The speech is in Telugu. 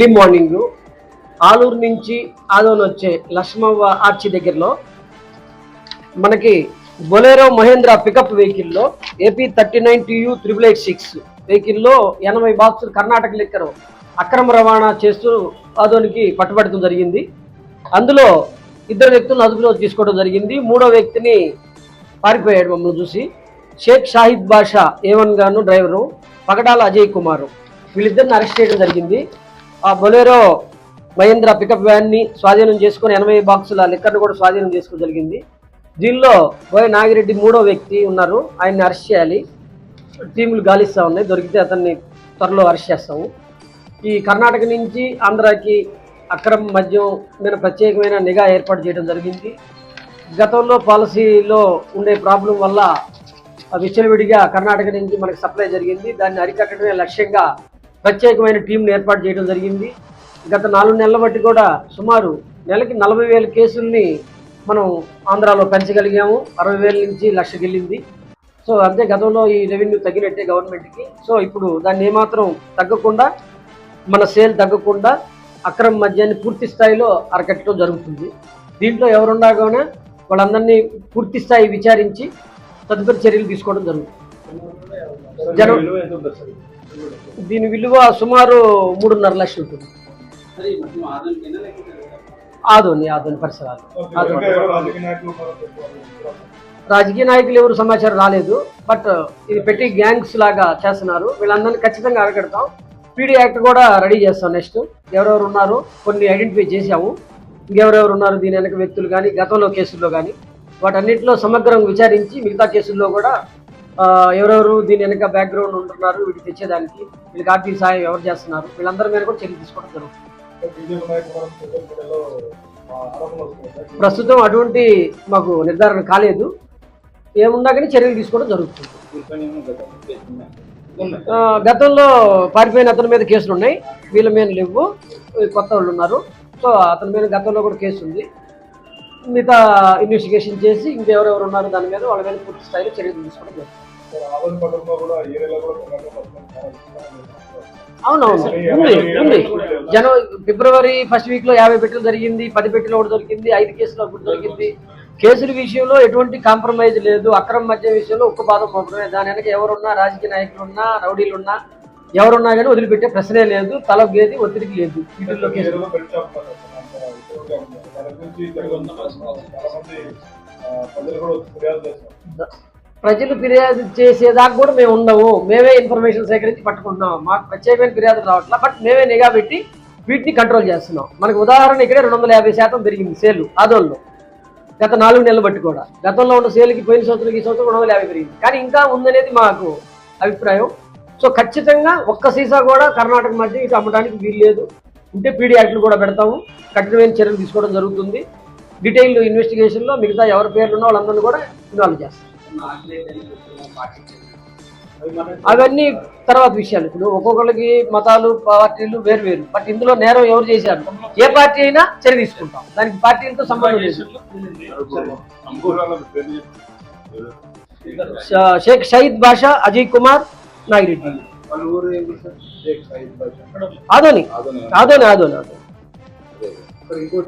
ఎర్లీ మార్నింగ్ ఆలూరు నుంచి ఆదోన్ వచ్చే లక్ష్మవ్వ ఆర్చి దగ్గరలో మనకి బొలేరో మహేంద్ర పికప్ వెహికల్లో AP thirty nine TU triple eight six వెహికల్లో ఎనభై బాక్సులు కర్ణాటక లెక్కరు అక్రమ రవాణా చేస్తూ ఆదోనికి పట్టుబడటం జరిగింది. అందులో ఇద్దరు వ్యక్తులను అదుపులో తీసుకోవడం జరిగింది. మూడో వ్యక్తిని పారిపోయాడు మమ్మల్ని చూసి. షేక్ షాహిద్ బాషా ఏవన్ గాను డ్రైవరు పగడాల అజయ్ కుమారు. వీళ్ళిద్దరిని అరెస్ట్ చేయడం జరిగింది. ఆ బొలేరో మహేంద్ర పికప్ వ్యాన్ని స్వాధీనం చేసుకుని ఎనభై బాక్సుల లిక్కర్ను కూడా స్వాధీనం చేసుకోవడం జరిగింది. దీనిలో బోయ నాగిరెడ్డి మూడో వ్యక్తి ఉన్నారు. ఆయన్ని అరెస్ట్ చేయాలి. టీములు గాలిస్తూ ఉన్నాయి. దొరికితే అతన్ని త్వరలో అరెస్ట్ చేస్తాము. ఈ కర్ణాటక నుంచి ఆంధ్రాకి అక్రమ మద్యం మీద ప్రత్యేకమైన నిఘా ఏర్పాటు చేయడం జరిగింది. గతంలో పాలసీలో ఉండే ప్రాబ్లం వల్ల విచ్చలవిడిగా కర్ణాటక నుంచి మనకి సప్లై జరిగింది. దాన్ని అరికట్టడమే లక్ష్యంగా ప్రత్యేకమైన టీంను ఏర్పాటు చేయడం జరిగింది. గత నాలుగు నెలల బట్టి కూడా సుమారు నెలకి నలభై వేల కేసుల్ని మనం ఆంధ్రాలో పెంచగలిగాము. అరవై వేల నుంచి లక్షకి వెళ్ళింది సో అంతే గతంలో ఈ రెవెన్యూ తగ్గినట్టే గవర్నమెంట్కి. సో ఇప్పుడు దాన్ని ఏమాత్రం తగ్గకుండా మన సేల్ తగ్గకుండా అక్రమ మద్యాన్ని పూర్తి స్థాయిలో అరకట్టడం జరుగుతుంది. దీంట్లో ఎవరుండగానే వాళ్ళందరినీ పూర్తి స్థాయి విచారించి తదుపరి చర్యలు తీసుకోవడం జరుగుతుంది. జనం దీని విలువ సుమారు మూడున్నర లక్షలు ఉంటుంది. ఆదోని ఆదోని పరిసరాలు. రాజకీయ నాయకులు ఎవరు సమాచారం రాలేదు బట్ ఇది పెట్టి గ్యాంగ్స్ లాగా చేస్తున్నారు. వీళ్ళందరినీ ఖచ్చితంగా అరగడతాం పీడీ యాక్ట్ కూడా రెడీ చేస్తాం నెక్స్ట్. ఎవరెవరు ఉన్నారు కొన్ని ఐడెంటిఫై చేశాము. ఇంకెవరెవరు ఉన్నారు దీని వెనక వ్యక్తులు కానీ గతంలో కేసుల్లో కానీ వాటన్నిటిలో సమగ్రంగా విచారించి మిగతా కేసుల్లో కూడా ఎవరెవరు దీని వెనక బ్యాక్గ్రౌండ్ ఉంటున్నారు వీటికి తెచ్చేదానికి వీళ్ళకి ఆర్థిక సాయం ఎవరు చేస్తున్నారు వీళ్ళందరి మీద కూడా చర్య తీసుకోవడం జరుగుతుంది. ప్రస్తుతం అటువంటి మాకు నిర్ధారణ కాలేదు. ఏమున్నా కానీ చర్యలు తీసుకోవడం జరుగుతుంది. గతంలో పారిపోయిన అతని మీద కేసులు ఉన్నాయి. వీళ్ళ మీద లేవు. కొత్త వాళ్ళు ఉన్నారు. సో అతని మీద గతంలో కూడా కేసు ఉంది. మిగతా ఇన్వెస్టిగేషన్ చేసి ఇంకెవరెవరు ఉన్నారు దాని మీద వాళ్ళ మీద పూర్తి స్థాయిలో చర్యలు తీసుకోవడం జరుగుతుంది అవునవును ఉంది ఉంది. జనవరి ఫిబ్రవరి ఫస్ట్ వీక్లో యాభై పెట్టెలు జరిగింది పది పెట్టెలు ఒకటి దొరికింది ఐదు కేసులు ఒకటి దొరికింది. కేసుల విషయంలో ఎటువంటి కాంప్రమైజ్ లేదు. అక్రమ మద్య విషయంలో ఒక్క బాధ పోవడమే. దాని వెనక ఎవరున్నా రాజకీయ నాయకులు ఉన్నా రౌడీలు ఉన్నా ఎవరున్నా కానీ వదిలిపెట్టే ప్రశ్నే లేదు. తల గేది ఒత్తిడికి లేదు. వీటిల్లో కేసులు ప్రజలు ఫిర్యాదు చేసేదాకా కూడా మేము ఉండవు. మేమే ఇన్ఫర్మేషన్ సేకరించి పట్టుకుంటున్నాం. మాకు ప్రత్యేకమైన ఫిర్యాదు రావట్లా బట్ మేమే నిఘా పెట్టి వీటిని కంట్రోల్ చేస్తున్నాం. మనకు ఉదాహరణ ఇక్కడే రెండు వందల యాభై శాతం పెరిగింది సేలు ఆదోళ్ళు గత నాలుగు నెలలు బట్టి కూడా. గతంలో ఉన్న సేల్కి పోయిన సంవత్సరం ఈ సంవత్సరం రెండు వందల యాభై పెరిగింది. కానీ ఇంకా ఉందనేది మాకు అభిప్రాయం. సో ఖచ్చితంగా ఒక్క సీసా కూడా కర్ణాటక మధ్య ఇటు అమ్మడానికి వీలు లేదు ఉంటే పీడీ కూడా పెడతాము. కఠినమైన చర్యలు తీసుకోవడం జరుగుతుంది. డీటెయిల్ ఇన్వెస్టిగేషన్లో మిగతా ఎవరి పేర్లు ఉన్నా వాళ్ళందరినీ కూడా ఇన్వాల్వ్ చేస్తాం. అవన్నీ తర్వాత విషయాలు. ఇప్పుడు ఒక్కొక్కరికి మతాలు పార్టీలు వేరు వేరు. బట్ ఇందులో నేరం ఎవరు చేశారు? ఏ పార్టీ అయినా చర్య తీసుకుంటాం. దానికి పార్టీలతో సంబంధం లేదు. షేక్ షహీద్ బాషా అజయ్ కుమార్ నాగిరెడ్డి. ఆదోని. ఆదోని ఆదోని ఆదోని. Very good.